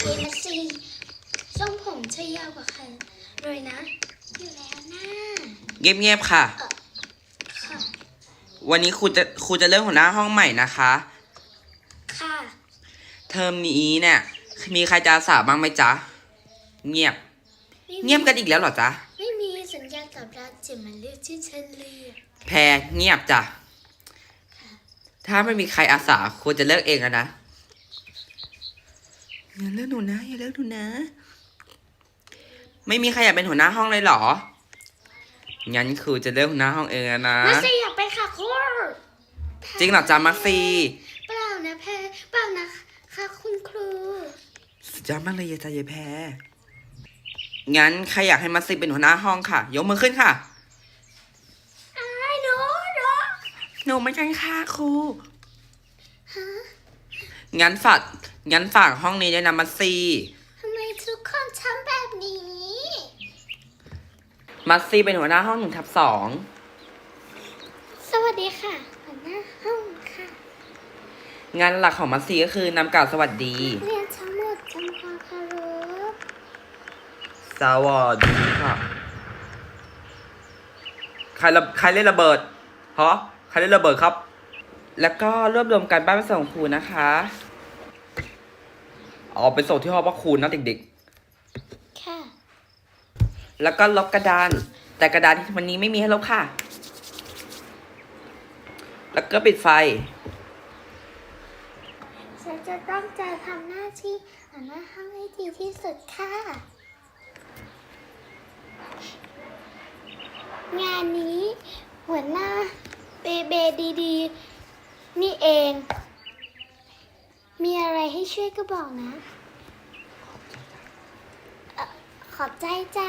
เอ็นะสิทรงผมเธอยาวกว่าใครเลยนะ อยู่แล้วนะเงียบๆค่ะค่ะ วันนี้ครูจะครูจะเริ่มหัวหน้าห้องใหม่นะคะ ค่ะ เทอมนี้เนี่ย มีใครจะอาสาบ้างไหมจ๊ะ เงียบ ไม่มีเงียบกันอีกแล้วเหรอจ๊ะ ไม่มีสัญญาณตอบรับจะมาเลือกชื่อฉันเลยแพรเงียบจ้ะ ถ้าไม่มีใครอาสาครูจะเลิกเองอะนะ อย่าเลิกหนูนะ อย่าเลิกหนูนะ ไม่มีใครอยากเป็นหัวหน้าห้องเลยเหรอ งั้นครูจะเลิกหัวหน้าห้องเองอะนะมาสิอยากเป็นค่ะครูจริงเหรอจ๊ะมักซีเปล่านะแพรเปล่านะค่ะคุณครู สุดยอดมากเลยยายจ้ายายแพรงั้นใครอยากให้มักซีเป็นหัวหน้าห้องค่ะ ยกมือขึ้นค่ะอ้ายหนูหนูหนูไม่ใช่ค่ะครู ฮะ งั้นฝาก งั้นฝากห้องนี้ด้วยนะมัสซี่ ทำไมทุกคนทำแบบนี้ มัสซี่เป็นหัวหน้าห้องหนึ่งทับสองสวัสดีค่ะหัวหน้าห้องค่ะ งานหลักของมัสซี่ก็คือนำกล่าวสวัสดี เรียนทั้งหมดทำความเคารพสวัสดีค่ะ ใครระใครเล่นระเบิดฮะใครเล่นระเบิดครับ แล้วก็รวบรวมการบ้านไปส่งครูนะคะ อ๋อไปส่งที่ห้องพักครูนะเด็กค่ะๆแล้วก็ลบกระดาน แต่กระดานวันนี้ไม่มีให้ลบค่ะ แล้วก็ปิดไฟ ฉันจะต้องใจทำหน้าที่หัวหน้าห้องให้ดีที่สุดค่ะ งานนี้หัวหน้าเบเบดีๆ นี่เอง มีอะไรให้ช่วยก็บอกนะเอ่อขอบใจจ้ะ